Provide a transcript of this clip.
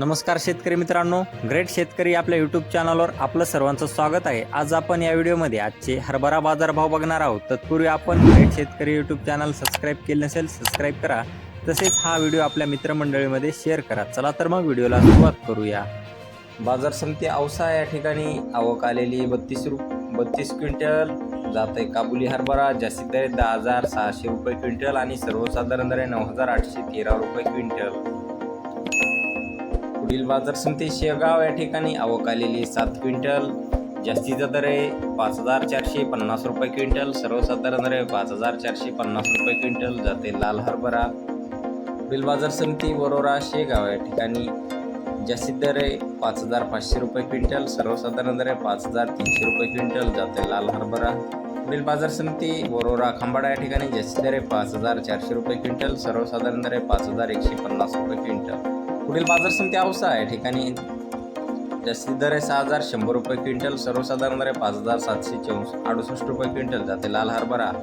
नमस्कार शेतकरी मित्रांनो ग्रेट शेतकरी आपल्या यूट्यूब चॅनलवर आपलं सर्वांचं स्वागत आहे. आज आपण या व्हिडिओमध्ये आजचे हरभरा बाजारभाव बघणार आहोत. तत्पूर्वी आपण ग्रेट शेतकरी यूट्यूब चॅनल सबस्क्राईब केले नसेल सबस्क्राईब करा. तसेच हा व्हिडिओ आपल्या मित्रमंडळीमध्ये शेअर करा. चला तर मग व्हिडिओला सुरुवात करूया. बाजार समिती औसा या ठिकाणी आवक आलेली बत्तीस रु बत्तीस क्विंटल. जात आहे काबुली हरभरा जास्तीत दहा हजार सहाशे रुपये क्विंटल आणि सर्वसाधारण दर नऊ हजार आठशे तेरा रुपये क्विंटल. बिल बाजार समिती शेगाव या ठिकाणी आवक आलेली सात क्विंटल जास्तीचा दर आहे पाच हजार चारशे पन्नास रुपये क्विंटल सर्वसाधारण दर आहे पाच हजार चारशे पन्नास रुपये क्विंटल जाते लाल हरभरा. बिल बाजार समिती वरोरा शेगाव या ठिकाणी. जास्तीत दर आहे पाच हजार पाचशे रुपये क्विंटल सर्वसाधारण दर आहे पाच हजार तीनशे रुपये क्विंटल जाते लाल हरभरा. बिल बाजार समिती वरोरा खांबाडा या ठिकाणी जास्तीत दर आहे पाच हजार चारशे रुपये क्विंटल सर्वसाधारण दर आहे पाच हजार एकशे पन्नास रुपये क्विंटल. पुढील बाजार समिती औसा या ठिकाणी जास्तीत दर आहे सहा हजार शंभर रुपये क्विंटल सर्वसाधारण दर आहे पाच हजार सातशे चौस अडुसष्ट रुपये क्विंटल. जाते लाल हरभरा.